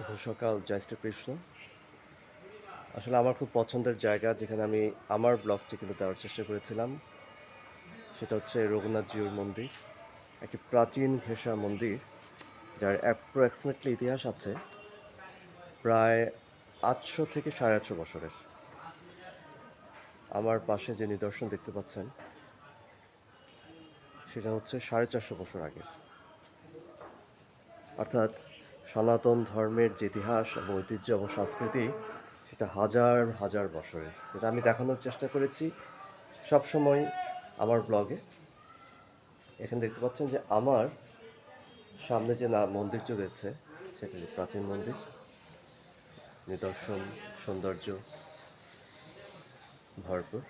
শুভ সকাল, জয় শ্রীকৃষ্ণ। আসলে আমার খুব পছন্দের জায়গা যেখানে আমি আমার ব্লগটি কিন্তু দেওয়ার চেষ্টা করেছিলাম, সেটা হচ্ছে রঘুনাথ জিউর মন্দির। একটি প্রাচীন ঘেঁষা মন্দির, যার অ্যাপ্রক্সিমেটলি ইতিহাস আছে প্রায় আটশো থেকে সাড়ে আটশো বছরের। আমার পাশে যে নিদর্শন দেখতে পাচ্ছেন, সেটা হচ্ছে সাড়ে চারশো বছর আগের। অর্থাৎ সনাতন ধর্মের যে ইতিহাস এবং ঐতিহ্য এবং সংস্কৃতি, সেটা হাজার হাজার বছরের। যেটা আমি দেখানোর চেষ্টা করেছি সবসময় আমার ব্লগে। এখানে দেখতে পাচ্ছেন যে আমার সামনে যে না মন্দিরটি রয়েছে, সেটি প্রাচীন মন্দির। নিদর্শন, সৌন্দর্য ভরপুর।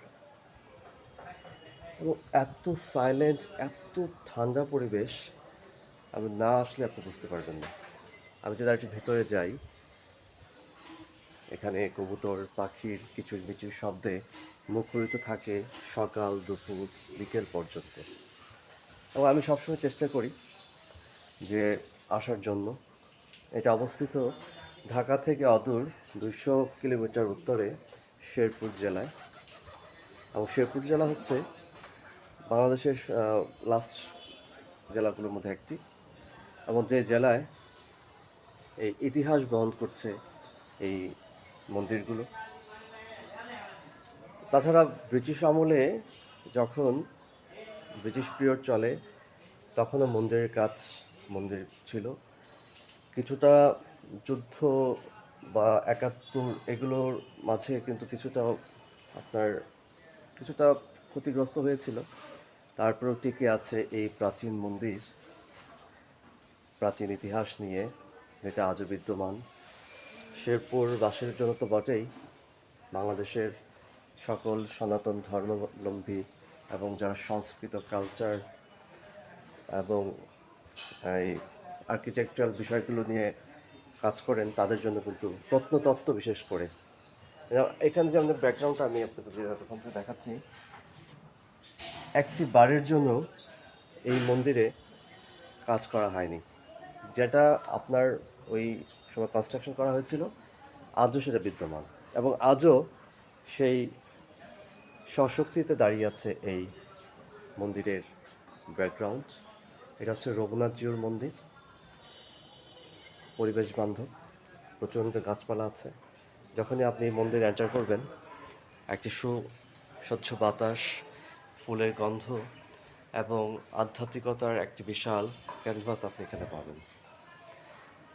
এবং এত সাইলেন্ট এত ঠান্ডা পরিবেশ, আমি না আসলে আপনি বুঝতে পারবেন না। আমি যদি একটু ভেতরে যাই, এখানে কবুতর, পাখির কিছু কিছু শব্দে মুখরিত থাকে সকাল, দুপুর, বিকেল পর্যন্ত। এবং আমি সবসময় চেষ্টা করি যে আসার জন্য। এটা অবস্থিত ঢাকা থেকে অদূর দুশো কিলোমিটার উত্তরে শেরপুর জেলায়। এবং শেরপুর জেলা হচ্ছে বাংলাদেশের লাস্ট জেলাগুলোর মধ্যে একটি। এবং যে জেলায় এই ইতিহাস বহন করছে এই মন্দিরগুলো। তাছাড়া ব্রিটিশ আমলে যখন ব্রিটিশ পিরিয়ড চলে, তখনও মন্দিরের কাজ মন্দির ছিল। কিছুটা যুদ্ধ বা একাত্তর এগুলোর মাঝে কিন্তু কিছুটা আপনার কিছুটা ক্ষতিগ্রস্ত হয়েছিল। তারপরেও টিকে আছে এই প্রাচীন মন্দির, প্রাচীন ইতিহাস নিয়ে। যেটা আজও বিদ্যমান। শেরপুর বাসের জন্য তো বটেই। বাংলাদেশের সকল সনাতন ধর্মাবলম্বী এবং যারা সংস্কৃত কালচার এবং এই আর্কিটেকচারাল বিষয়গুলো নিয়ে কাজ করেন, তাদের জন্য কিন্তু প্রত্নতত্ত্ব বিশেষ করে। এখানে যে আমাদের ব্যাকগ্রাউন্ডটা আমি আপনাদের এতক্ষণ ধরে দেখাচ্ছি, একটি বাড়ির জন্য এই মন্দিরে কাজ করা হয়নি। যেটা আপনার ওই সময় কনস্ট্রাকশন করা হয়েছিল, আজও সেটা বিদ্যমান। এবং আজও সেই সশক্তিতে দাঁড়িয়ে আছে এই মন্দিরের ব্যাকগ্রাউন্ড এটা হচ্ছে রঘুনাথ জিউর মন্দির। পরিবেশ বান্ধব প্রচণ্ড গাছপালা আছে। যখনই আপনি এই মন্দির এন্টার করবেন, একটি সু, স্বচ্ছ বাতাস, ফুলের গন্ধ এবং আধ্যাত্মিকতার একটি বিশাল ক্যানভাস আপনি এখানে পাবেন।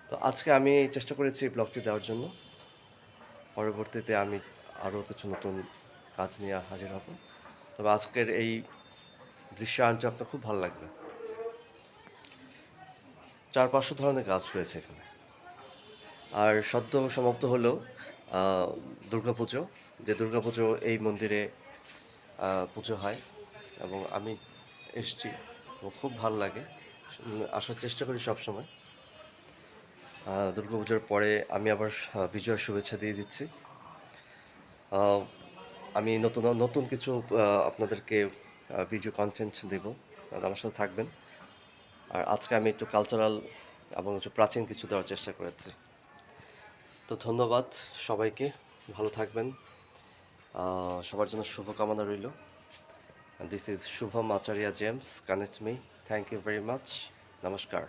তো আজকে আমি চেষ্টা করেছি ব্লগটি দেওয়ার জন্য। পরবর্তীতে আমি আরও কিছু নতুন কাজ নিয়ে হাজির হব। তবে আজকের এই দৃশ্যায়নটা আপনার খুব ভালো লাগবে। চার পাঁচশো ধরনের গাছ রয়েছে এখানে। আর সদ্য সমাপ্ত হলো দুর্গাপুজো। যে দুর্গাপুজো এই মন্দিরে পুজো হয় এবং আমি এসছি খুব ভালো লাগে। আসার চেষ্টা করি সবসময়। দুর্গাপুজোর পরে আমি আবার বিজয়ের শুভেচ্ছা দিয়ে দিচ্ছি। আমি নতুন নতুন কিছু আপনাদেরকে ভিডিও কন্টেন্ট দেব। আমার সাথে থাকবেন। আর আজকে আমি একটু কালচারাল এবং একটু প্রাচীন কিছু দেওয়ার চেষ্টা করেছি। তো ধন্যবাদ সবাইকে। ভালো থাকবেন। সবার জন্য শুভকামনা রইল। This is Shubham Acharya James connect me thank you very much নমস্কার।